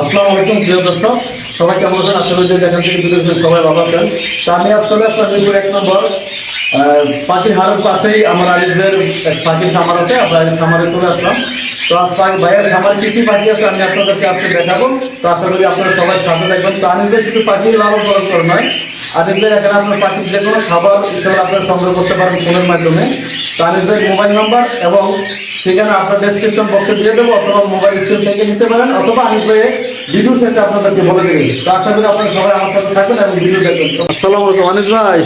আসসালামু আলাইকুম, প্রিয় দর্শক। সবাই কেমন আছেন? আসলে যে যেখান থেকে দূরে সবাই ভালো আছেন। তা আমি আসলে আপনাদের এক নম্বর পাখির হারের পাশেই আমার আরিফদের পাখির খামার আছে। আপনার আলিফ খামারে চলে আসলাম। তো আজ ভাইয়ের খামার কি কি পাখি আছে আমি আপনাদেরকে আজকে দেখাবো। তো আশা করি আপনারা সবাই সাথে দেখবেন তো আরিফদের কিছু পাখি লালন পালন করে নয় আলিফের এখানে আপনার পাখির যে কোনো খাবার হিসেবে আপনারা সংগ্রহ করতে পারেন ফোনের মাধ্যমে। তো আলিফের মোবাইল নাম্বার এবং সেখানে আপনার ডেসক্রিপশন বক্সে দিয়ে দেবো, অথবা মোবাইল স্ক্রিন থেকে নিতে পারেন, অথবা আমি পেয়ে ভিডিও শেষে আপনাদেরকে বলে দেবেন তো আশা করি আপনারা সবাই আমার সাথে থাকবেন এবং ভিডিও দেখবেন। আসসালামু আলাইকুম অনিস ভাই।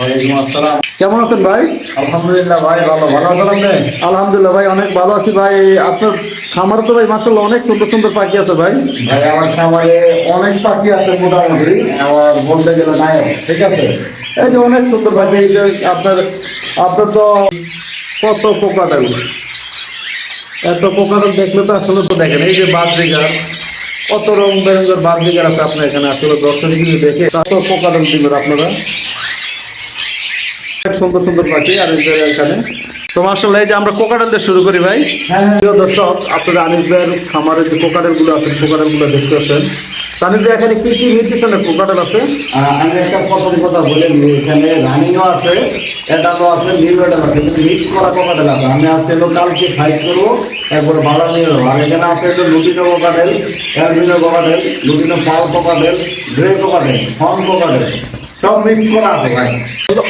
কেমন আছেন ভাই? আলহামদুলিল্লাহ ভাই ভালো। ভালো আছেন আপনি? আলহামদুলিল্লাহ ভাই অনেক ভালো আছি ভাই। আপনার খামার তো ভাই মাসাল্লাহ অনেক সুন্দর সুন্দর পাখি আছে ভাই। ভাই আমার খামারে অনেক পাখি আছে মোটামুটি। আমার বলতে গেলে নাই। ঠিক আছে? এই যে অনেক সুন্দর পাখি এই যে আপনার আপনার তো কত পোকাটাল এত পোকাটাল দেখলে তো আসলে তো দেখেন। এই যে বাদরিগার কত রং বেরঙের বাদরিগার আছে আপনার এখানে। আসলে দর্শক যদি দেখে কত পোকাটাল দিবেন আপনারা। সুন্দর সুন্দর পাখি এই যে এখানে। তো এই যে আমরা কোকাটেল দিয়ে শুরু করি ভাই। প্রিয় দর্শক, আপনারা আনিসদের খামারে যে কোকাটেলগুলো আছে কোকাটেলগুলো দেখতে পাচ্ছেন তানিস এখানে কি কি নিউট্রিশনের কোকাটেল আছে? আমি একটা প্রথম কথা বলে এখানে রানিংও আছে এটাও আছে নিউডাল আছে মিক্স করা কোকাটেল আছে। আমি আজকে লোকালকে সাইজ করব, একবারে ভালো নিয়ে আর এখানে আছে তো lutino cockatiel albino cockatiel lutino pearl cockatiel grey cockatiel fawn cockatiel সব মিক্স করা আছে ভাই।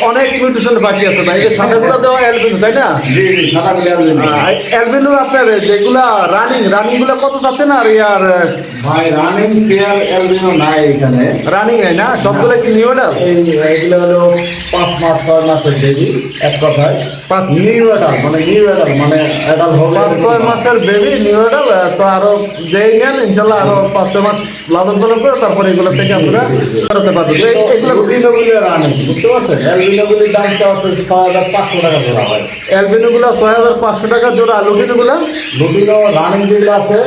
অনেক মিউটেশন বাকি আছে ভাই যে সাদাগুলো দেওয়া অ্যালবিনো তাই না? জি জি সাদা করে অ্যালবিনো আপনার যেগুলা রানিং রানিংগুলো কত চাচ্ছেন আর ইয়ার ভাই রানিং পেয়ার অ্যালবিনো নাই এখানে। রানিং হয় না? সবগুলো কি নিউ না এই এগুলো হলো পাঁচ মাস ছয় মাস বেবি এক কথায়। পাঁচ নিউ অ্যাডাল মানে নিউ অ্যাডাল মানে অ্যাডাল পাঁচ ছয় মাসের বেবি নিউ তো আরও যেই নেন ইনশাল্লাহ আরও পাঁচ ছয় মাস লালন পালন করে তারপরে এগুলো থেকে আপনারা করাতে পারবেন তো এগুলো রানিং বুঝতে পারছেন? অ্যালবিনোগুলির দামটা হচ্ছে ছয় হাজার পাঁচশো টাকা জোড়া হয়। অ্যালবিনো গুলো ছয় হাজার পাঁচশো টাকা জোড়া লুটিনো গুলো রানিং যেগুলো আছে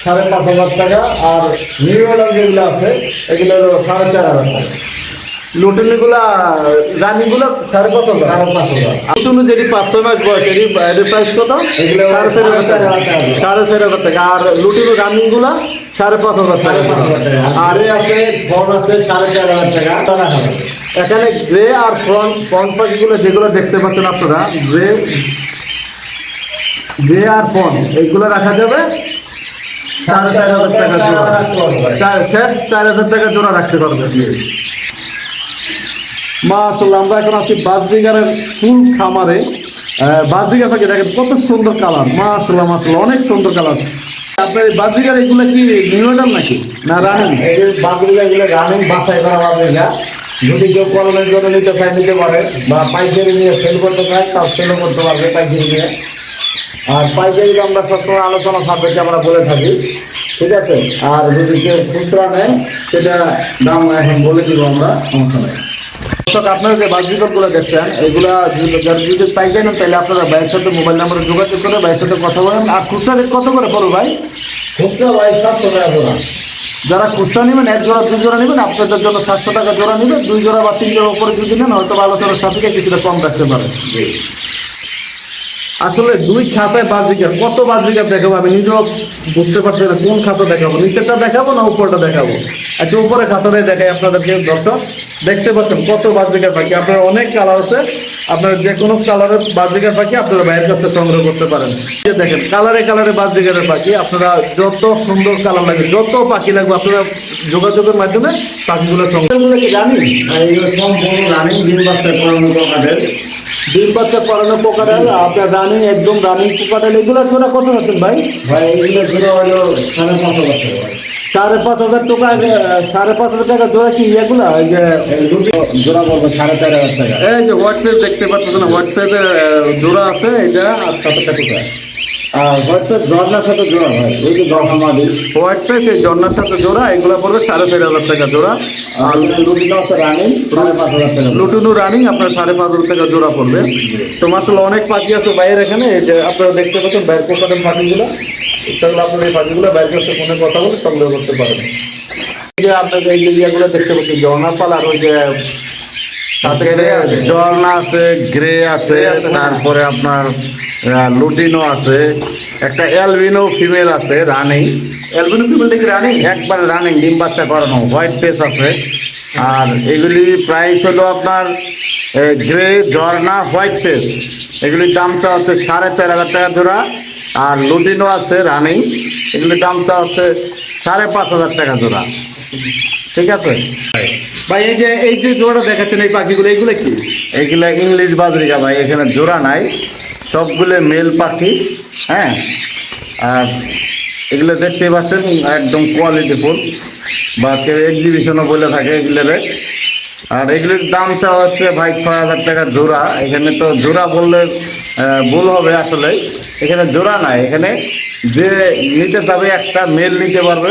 সাড়ে পাঁচ হাজার টাকা আর নিউ অ্যাডাল যেগুলো আছে এগুলো সাড়ে চার হাজার টাকা। সাড়ে কত সাড়ে হাজার। লুটিনো যেটি পাঁচ ছয় মাস বয়স এটি এটির প্রাইস কত? এগুলো সাড়ে চার হাজার সাড়ে চার হাজার। সাড়ে চার হাজার টাকা। আর লুটিনো সাড়ে পাঁচ হাজার টাকা। আর আছে ফোন আছে সাড়ে চার হাজার টাকা। এখানে গ্রে আর ফ্রন্ট পাখিগুলো যেগুলো দেখতে পাচ্ছেন আপনারা গ্রে গ্রে আর ফ্রন্ট এইগুলো রাখা যাবে? সাড়ে চার হাজার টাকা জোড়া। চার হাজার টাকা জোড়া। রাখতে পারবে মাশাল্লাহ আমরা এখন আছি বাসবিঘারের ফুল খামারে। বাসবিঘা পাখি দেখেন কত সুন্দর কালার। মাশাল্লাহ মাশাল্লাহ অনেক সুন্দর কালার। আপনার বাসবিঘার এগুলো কি নিউডাল নাকি? না রানিং? যে এগুলো রানিং বাসায় করা হবে যদি কেউ কলমের জন্য নিতে চায়, নিতে পারে। বা পাইকারি নিয়ে সেল করতে চায়, তাও সেলও করতে পারবে পাইকারি নিয়ে। আর পাইকারি আমরা সবসময় আলোচনা সাপেক্ষে আমরা বলে থাকি, ঠিক আছে? আর যদি কেউ খুচরা নেয়, সেটা দাম এখন বলে দিব আমরা, সমস্যা নেই। দর্শক আপনারা যে বাস বিকল্পগুলো দেখছেন এগুলা যদি যারা যদি পাইকারি নেন তাহলে আপনারা ভাইয়ের সাথে মোবাইল নাম্বারে যোগাযোগ করে ভাইয়ের সাথে কথা বলেন। আর খুচরা রেট কত করে পড়ো ভাই? খুচরা ভাই সাতশো টাকা জোড়া। যারা খুচরা নেবেন এক জোড়া দুই জোড়া নেবেন আপনাদের জন্য সাতশো টাকা জোড়া নেবেন। দুই জোড়া বা তিন জোড়া উপরে যদি নেন হয়তো আলোচনার সাথে কিছুটা কম রাখতে পারেন। আসলে দুই খাতায় বাস বিঘার কত বাস বিঘার দেখাবো আমি নিজেও বুঝতে পারছি না কোন খাতা দেখাবো? নিচেরটা দেখাবো না উপরটা দেখাবো? আচ্ছা উপরে খাতাটাই দেখাই আপনাদেরকে দর্শক। দেখতে পাচ্ছেন কত বিঘার পাখি। আপনার অনেক কালার আছে। আপনার যে কোনো কালারের বিঘার পাখি আপনারা বাইরের কাছে সংগ্রহ করতে পারেন। যে দেখেন কালারে কালারে বাস বিঘারের পাখি। আপনারা যত সুন্দর কালার লাগে যত পাখি লাগবে আপনারা যোগাযোগের মাধ্যমে পাখিগুলো সংগ্রহ জানি সম্পূর্ণ রানিং দিন বাচ্চা করানো দোকানের ডিম বাচ্চা করানো পোকাটাল আপনার রানিং একদম রানিং পোকাটাল এগুলো জোড়া কত হচ্ছেন ভাই? ভাই এগুলো জোড়া হলো সাড়ে পাঁচ হাজার টাকা। সাড়ে পাঁচ হাজার টাকা সাড়ে পাঁচ হাজার টাকা জোড়া কি এগুলো? এই যে জোড়া পড়বে সাড়ে চার হাজার টাকা। এই যে হোয়াটসঅ্যাপ দেখতে পাচ্ছেন না হোয়াটসঅ্যাপে জোড়া আছে এটা আর সাথে টাকা আর হয়তো ঝর্নার সাথে জোড়া হয় ওই যে দশ আমাদের হোয়াটসঅ্যাপ এই জন্নার সাথে জোড়া এগুলো পড়বে সাড়ে চার হাজার টাকা জোড়া। আর রানিং সাড়ে পাঁচ হাজার টাকা। লুটুনু রানিং আপনার সাড়ে পাঁচ হাজার টাকা জোড়া পড়বে। তো মাসাল অনেক পাখি আছে বাইরের এখানে যে আপনারা দেখতে পাচ্ছেন বাইর পোকাটের পাখিগুলো। তাহলে আপনার এই পাখিগুলো বাইরে কাছে ফোনে কথা বলে সংগ্রহ করতে পারেন। এই যে আপনার এই যে ইয়েগুলো দেখতে পাচ্ছেন জর্নাপাল আর ওই যে গ্রে আছে আছে। গ্রে আছে আছে, হ্যাঁ। তারপরে আপনার লুটিনো আছে একটা অ্যালবিনো ফিমেল আছে রানিং অ্যালবিনো ফিমেলটা কি রানিং একবার রানিং ডিম বাচ্চা করানো হোয়াইট ফেস আছে। আর এগুলি প্রাইস হলো আপনার গ্রে জর্না হোয়াইট ফেস এগুলির দামটা হচ্ছে সাড়ে চার হাজার টাকা জোড়া আর লুটিনো আছে রানিং। এগুলির দামটা হচ্ছে সাড়ে পাঁচ হাজার টাকা জোড়া। ঠিক আছে? ভাই। এই যে এই যে জোড়াটা দেখাচ্ছেন এই পাখিগুলো এইগুলো কি? এগুলা ইংলিশ বাজরিকা ভাই এখানে জোড়া নাই। সবগুলো মেল পাখি হ্যাঁ? আর এগুলো দেখতে পাচ্ছেন একদম কোয়ালিটিফুল বা কেউ এক্সিবিশনও বলে থাকে এগুলোরে আর এগুলির দামটা হচ্ছে ভাই ছয় হাজার টাকা জোড়া। এখানে তো জোড়া বললে ভুল হবে আসলে। এখানে জোড়া নাই এখানে যে নিতে যাবে একটা মেল নিতে পারবে।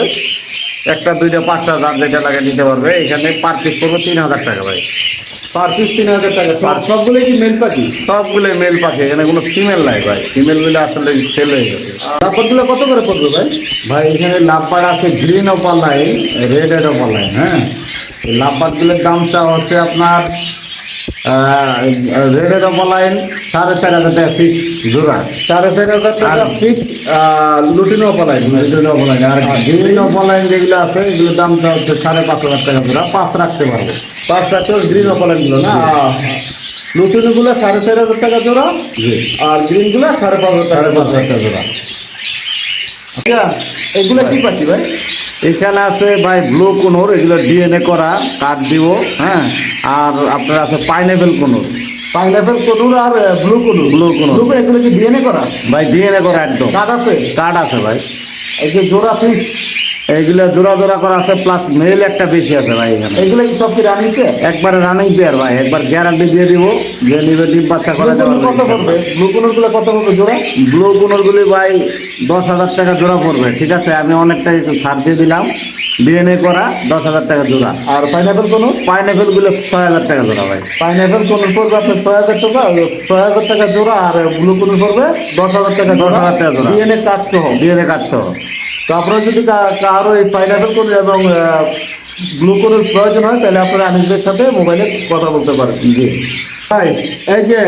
একটা দুইটা পাঁচটা দাম যেটা লাগে নিতে পারবে। এখানে পার পিস পড়বে তিন হাজার টাকা ভাই। পার পিস তিন হাজার টাকা। আর সবগুলো কি মেল পাখি? সবগুলো মেল পাখি এখানে কোনো ফিমেল নাই ভাই। ফিমেলগুলো আসলে সেল হয়ে গেছে তারপরগুলো কত করে পড়বে ভাই? ভাই এখানে লাভবার আছে গ্রিন ওপার লাইন রেড লাইন হ্যাঁ? এই দামটা হচ্ছে আপনার রেড এর ওপার লাইন সাড়ে চার হাজার টাকা পিস জোড়া। সাড়ে চার হাজার টাকা আর- ফিক্স লুটিনো পালাই রেড এর আর গ্রিন ওপার লাইন যেগুলো আছে এগুলোর দামটা হচ্ছে সাড়ে পাঁচ হাজার টাকা জোড়া। পাঁচ রাখতে পারব। পাঁচ টাকা গ্রিন অপালাইনগুলো না? লুটিনোগুলো সাড়ে চার হাজার টাকা জোড়া আর গ্রিনগুলো সাড়ে পাঁচ হাজার টাকা সাড়ে পাঁচ হাজার টাকা জোড়া। আচ্ছা এগুলো কি পাখি ভাই? এখানে আছে ভাই ব্লু কোনোর এগুলো ডিএনএ করা কাঠ দিব হ্যাঁ? আর আপনার আছে পাইনাপেল কোনোর। পাইনঅ্যাপেল কনুর আর blue conure? Blue conure. Blue এগুলো কি ডিএনএ করা? ভাই ডিএনএ করা একদম। কাঠ আছে? কাঠ আছে ভাই। এই যে জোড়া ফিক্স এইগুলো জোড়া জোড়া করা আছে প্লাস মেল একটা বেশি আছে ভাই এখানে। এগুলো কি সব কি রানিতে একবার রানিং পেয়ার ভাই একবার গ্যারান্টি দিয়ে দিব যে নিবে ডিম বাচ্চা করে কনুর কত পড়বে? ব্লু কনুর কত পড়বে জোড়া? ব্লু কোনোরগুলি ভাই দশ হাজার টাকা জোড়া পড়বে ঠিক আছে? আমি অনেকটাই ছাড় দিয়ে দিলাম। ডিএনএ করা দশ হাজার টাকা জোড়া। আর পাইনাপেল কনুর পাইনাপেলগুলো ছয় হাজার টাকা জোড়া ভাই। পাইনাপেল কনুর পড়বে আপনার ছয় হাজার টাকা? ছয় হাজার টাকা জোড়া আর ব্লু কনুর পড়বে? দশ হাজার টাকা দশ হাজার টাকা জোড়া। ডিএনএ কাঠ সহ? ডিএনএ কাঠ সহ। তো আপনারা যদি কারও এই পাইনাপেল কনুর এবং ব্লু কনুর প্রয়োজন হয় তাহলে আপনারা আনিসদের সাথে মোবাইলে কথা বলতে পারেন। জি। ভাই এই যে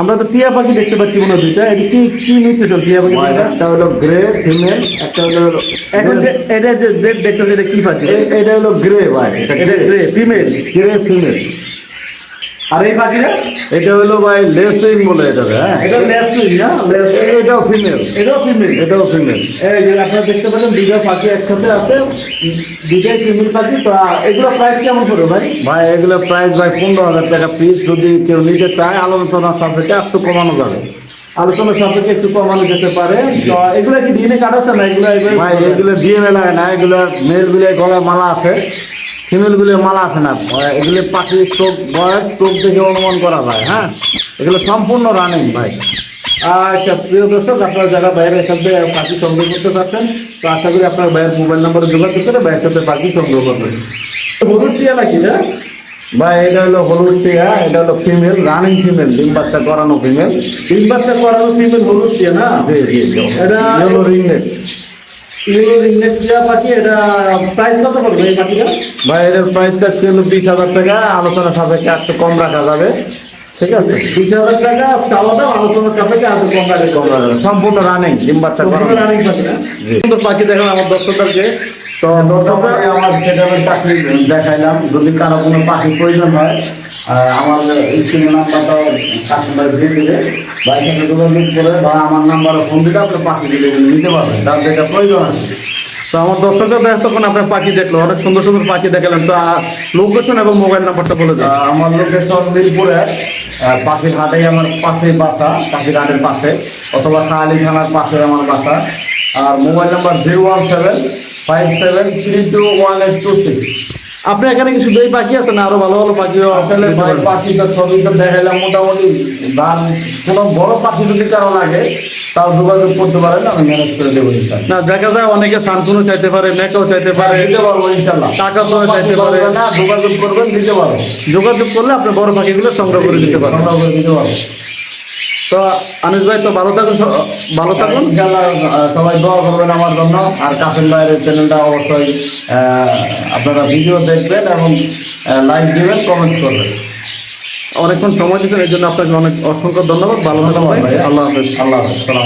আমরা তো টিয়া পাখি দেখতে পাচ্ছি মনে হয় দুইটা। এটা কি কি তো টিয়া পাখি? একটা হলো গ্রে ফিমেল একটা হলো এখন যে এটা যে দেখতে এটা কি পাচ্ছি এটা হলো গ্রে ভাই এটা এটা গ্রে ফিমেল। Grey female. আর এই পাখিটা? এটা হলো ভাই লেসিং বলে এটা হ্যাঁ। এটা লেসুই না? লেস। এটাও ফিমেল এটাও ফিমেল এটাও ফিমেল এই যে আপনারা দেখতে পাচ্ছেন দুইটা পাখি একসাথে আছে। দুইটাই ফিমেল পাখি তো এগুলো প্রাইস কেমন পড়বে ভাই? ভাই এগুলো প্রাইস ভাই পনেরো হাজার টাকা পিস যদি কেউ নিতে চায় আলোচনা সাপেক্ষে একটু কমানো যাবে। আলোচনার সাপেক্ষে একটু কমানো যেতে পারে। তো এগুলো কি দিনে কাটাচ্ছে না এগুলো ভাই এগুলো ডিএনএ লাগে না এগুলো মেলগুলো মালা আছে। ফিমেলগুলো মালা আছে না। এগুলো পাখি চোখ বয়স চোখ দেখে অনুমান করা যায় হ্যাঁ? এগুলো সম্পূর্ণ রানিং ভাই। আচ্ছা প্রিয় দর্শক আপনারা যারা বাইরের সাথে পাখি সংগ্রহ করতে চাচ্ছেন তো আশা করি আপনার ভাইয়ের মোবাইল নাম্বারে যোগাযোগ করে ভাইয়ের সাথে পাখি সংগ্রহ করবেন। হলুদ টিয়া নাকি না? ভাই এটা হলো হলুদ টিয়া এটা হলো ফিমেল রানিং ফিমেল ডিম বাচ্চা করানো ফিমেল তিন বাচ্চা করানো ফিমেল হলুদ টিয়া না এটা ইয়েলো রিংনেট ভাই এটার প্রাইসটা ছিল বিশ হাজার টাকা আলোচনা সাপেক্ষে একটু কম রাখা যাবে। ঠিক আছে? বিশ হাজার টাকা চাওয়া দাও আলোচনার সাপেক্ষে আর কম রাখে সম্পূর্ণ রানিং ডিম বাচ্চা রানিং জি। পাখি দেখেন আমার দর্শকদেরকে। তো তবে আমার সেটা পাখি দেখাইলাম। যদি কারও কোনো পাখি প্রয়োজন হয় আমার স্ক্রিনের নাম্বারটা কাস্টমার দিয়ে দিলে বা এখানে যোগাযোগ করে বা আমার নাম্বারে ফোন দিলে আপনি পাখি দিলে নিতে পারবেন তার যেটা প্রয়োজন আছে। তো আমার দর্শকদের এতক্ষণ আপনার পাখি দেখল। অনেক সুন্দর সুন্দর পাখি দেখালেন। তো লোকেশন এবং মোবাইল নাম্বারটা বলে দেন। আমার লোকেশন মিরপুরে পাখির হাটেই আমার পাশেই বাসা, পাখির হাটের পাশে, অথবা কালী থানার পাশে আমার বাসা। আর mobile number zero one seven five seven three two one eight two six এখানে কিছু এই পাখি আছে না? আরও ভালো ভালো পাখিও আসলে ভাই পাখি তো ছবি তো দেখাইলাম মোটামুটি দাম কোনো বড় পাখি যদি কারও লাগে তাও যোগাযোগ করতে পারেন আমি ম্যানেজ করে দেবো না দেখা যায় অনেকে সানকুনও চাইতে পারে মেকাও চাইতে পারে দিতে পারব ইনশাল্লাহ টাকা সহ চাইতে পারে। না যোগাযোগ করবেন দিতে পারব। যোগাযোগ করলে আপনি বড় পাখিগুলো সংগ্রহ করে দিতে পারেন আমরা করে দিতে পারব। তো আনিস ভাই তো ভালো থাকুন ভালো থাকুন। ইনশাল্লাহ সবাই দোয়া করবেন আমার জন্য। আর কাসিম ভাইয়ের চ্যানেলটা অবশ্যই আপনারা ভিডিও দেখবেন এবং লাইক দিবেন কমেন্ট করবেন। অনেকক্ষণ সময় দিয়েছেন এই জন্য আপনাকে অনেক অসংখ্য ধন্যবাদ। ভালো ভালো ভাই। আল্লাহ হাফেজ। আল্লাহ হাফেজ। সালাম